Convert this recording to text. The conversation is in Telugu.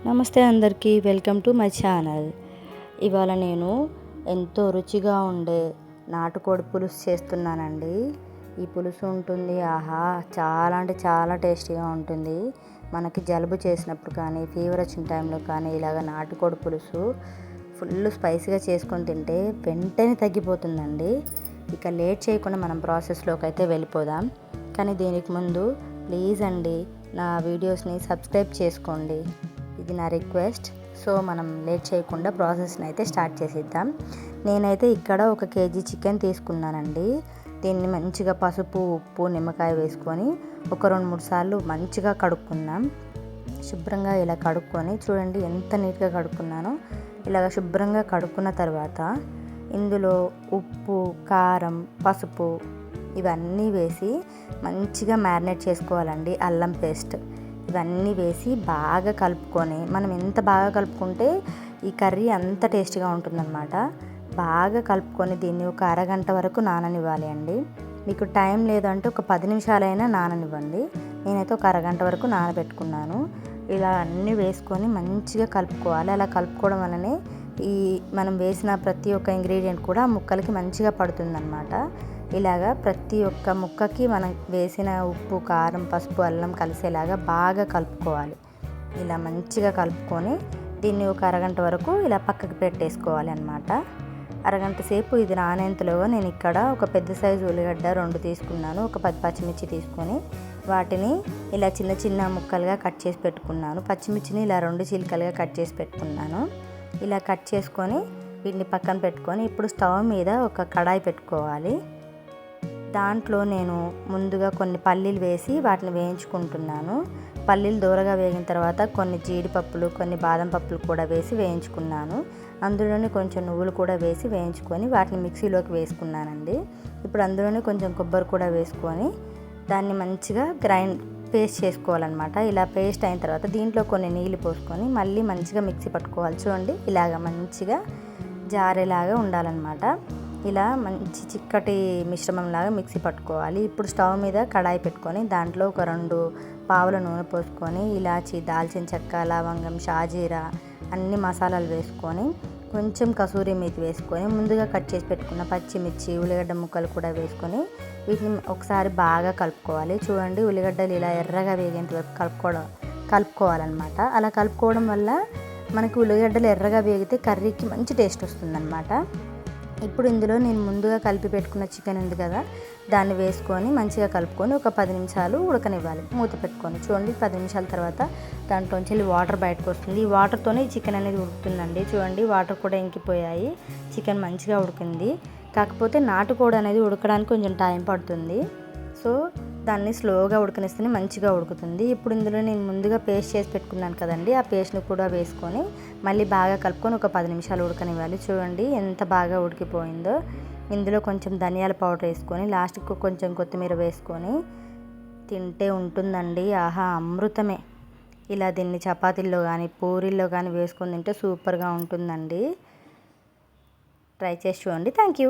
నమస్తే అందరికీ వెల్కమ్ టు మై ఛానల్. ఇవాళ నేను ఎంతో రుచిగా ఉండే నాటుకోడి పులుసు చేస్తున్నానండి. ఈ పులుసు ఉంటుంది ఆహా చాలా అంటే చాలా టేస్టీగా ఉంటుంది. మనకి జలుబు చేసినప్పుడు కానీ ఫీవర్ వచ్చిన టైంలో కానీ ఇలాగ నాటుకోడి పులుసు ఫుల్ స్పైసీగా చేసుకొని తింటే వెంటనే తగ్గిపోతుందండి. ఇక లేట్ చేయకుండా మనం ప్రాసెస్లోకి అయితే వెళ్ళిపోదాం. కానీ దీనికి ముందు ప్లీజ్ అండి నా వీడియోస్ని సబ్స్క్రైబ్ చేసుకోండి. ఇది నా రిక్వెస్ట్. సో మనం లేట్ చేయకుండా ప్రాసెస్ని అయితే స్టార్ట్ చేసేద్దాం. నేనైతే ఇక్కడ ఒక కేజీ చికెన్ తీసుకున్నానండి. దీన్ని మంచిగా పసుపు ఉప్పు నిమ్మకాయ వేసుకొని ఒక రెండు మూడు సార్లు మంచిగా కడుక్కున్నాం. శుభ్రంగా ఇలా కడుక్కొని చూడండి ఎంత నీట్గా కడుక్కున్నానో. ఇలాగ శుభ్రంగా కడుక్కున్న తర్వాత ఇందులో ఉప్పు కారం పసుపు ఇవన్నీ వేసి మంచిగా మ్యారినేట్ చేసుకోవాలండి అల్లం పేస్ట్. ఇవన్నీ వేసి బాగా కలుపుకొని మనం ఎంత బాగా కలుపుకుంటే ఈ కర్రీ అంత టేస్టీగా ఉంటుందన్నమాట. బాగా కలుపుకొని దీన్ని ఒక అరగంట వరకు నాననివ్వాలి అండి. మీకు టైం లేదంటే ఒక పది నిమిషాలైనా నాననివ్వండి. నేనైతే ఒక అరగంట వరకు నానబెట్టుకున్నాను. ఇలా అన్నీ వేసుకొని మంచిగా కలుపుకోవాలి. అలా కలుపుకోవడం వల్లనే ఈ మనం వేసిన ప్రతి ఒక్క ఇంగ్రీడియంట్ కూడా ముక్కలకి మంచిగా పడుతుందన్నమాట. ఇలాగా ప్రతి ఒక్క ముక్కకి మనం వేసిన ఉప్పు కారం పసుపు అల్లం కలిసేలాగా బాగా కలుపుకోవాలి. ఇలా మంచిగా కలుపుకొని దీన్ని ఒక అరగంట వరకు ఇలా పక్కకి పెట్టేసుకోవాలి అనమాట అరగంట సేపు ఇది నానేంతలోగా నేను ఇక్కడ ఒక పెద్ద సైజు ఉల్లిగడ్డ రెండు తీసుకున్నాను ఒక పది పచ్చిమిర్చి తీసుకొని వాటిని ఇలా చిన్న చిన్న ముక్కలుగా కట్ చేసి పెట్టుకున్నాను. పచ్చిమిర్చిని ఇలా రెండు చిలుకలుగా కట్ చేసి పెట్టుకున్నాను. ఇలా కట్ చేసుకొని వీటిని పక్కన పెట్టుకొని ఇప్పుడు స్టవ్ మీద ఒక కడాయి పెట్టుకోవాలి. దాంట్లో నేను ముందుగా కొన్ని పల్లీలు వేసి వాటిని వేయించుకుంటున్నాను. పల్లీలు దూరగా వేగిన తర్వాత కొన్ని జీడిపప్పులు కొన్ని బాదం పప్పులు కూడా వేసి వేయించుకున్నాను. అందులోనే కొంచెం నువ్వులు కూడా వేసి వేయించుకొని వాటిని మిక్సీలోకి వేసుకున్నానండి. ఇప్పుడు అందులోనే కొంచెం కొబ్బరి కూడా వేసుకొని దాన్ని మంచిగా గ్రైండ్ పేస్ట్ చేసుకోవాలన్నమాట. ఇలా పేస్ట్ అయిన తర్వాత దీంట్లో కొన్ని నీళ్ళు పోసుకొని మళ్ళీ మంచిగా మిక్సీ పట్టుకోవాలి. చూడండి ఇలాగ మంచిగా జారేలాగా ఉండాలన్నమాట. ఇలా మంచి చిక్కటి మిశ్రమంలాగా మిక్సీ పట్టుకోవాలి. ఇప్పుడు స్టవ్ మీద కడాయి పెట్టుకొని దాంట్లో ఒక రెండు పావుల నూనె పోసుకొని ఇలాచి దాల్చిన చెక్క లవంగం షాజీరా అన్ని మసాలాలు వేసుకొని కొంచెం కసూరి మేతి వేసుకొని ముందుగా కట్ చేసి పెట్టుకున్న పచ్చిమిర్చి ఉల్లిగడ్డ ముక్కలు కూడా వేసుకొని వీటిని ఒకసారి బాగా కలుపుకోవాలి. చూడండి ఉల్లిగడ్డలు ఇలా ఎర్రగా వేగేంత వరకు కలుపుకోవడం కలుపుకోవాలన్నమాట. అలా కలుపుకోవడం వల్ల మనకి ఉల్లిగడ్డలు ఎర్రగా వేగితే కర్రీకి మంచి టేస్ట్ వస్తుందన్నమాట. ఇప్పుడు ఇందులో నేను ముందుగా కలిపి పెట్టుకున్న చికెన్ ఉంది కదా దాన్ని వేసుకొని మంచిగా కలుపుకొని ఒక పది నిమిషాలు ఉడకనివ్వాలి. మూత పెట్టుకొని చూడండి పది నిమిషాల తర్వాత దాంట్లోంచి వాటర్ బయటకు వస్తుంది. ఈ వాటర్తోనే ఈ చికెన్ అనేది ఉడుకుతుందండి. చూడండి వాటర్ కూడా ఇంకిపోయాయి. చికెన్ మంచిగా ఉడికింది. కాకపోతే నాటుకోడి అనేది ఉడకడానికి కొంచెం టైం పడుతుంది. సో దాన్ని స్లోగా ఉడకనిస్తేనే మంచిగా ఉడుకుతుంది. ఇప్పుడు ఇందులో నేను ముందుగా పేస్ట్ చేసి పెట్టుకున్నాను కదండి. ఆ పేస్ట్ని కూడా వేసుకొని మళ్ళీ బాగా కలుపుకొని ఒక పది నిమిషాలు ఉడకనివ్వాలి. చూడండి ఎంత బాగా ఉడికిపోయిందో. ఇందులో కొంచెం ధనియాల పౌడర్ వేసుకొని లాస్ట్కి కొంచెం కొత్తిమీర వేసుకొని తింటే ఉంటుందండి. ఆహా అమృతమే. ఇలా దీన్ని చపాతీల్లో కానీ పూరీల్లో కానీ వేసుకొని తింటే సూపర్గా ఉంటుందండి. ట్రై చేసి చూడండి. Thank you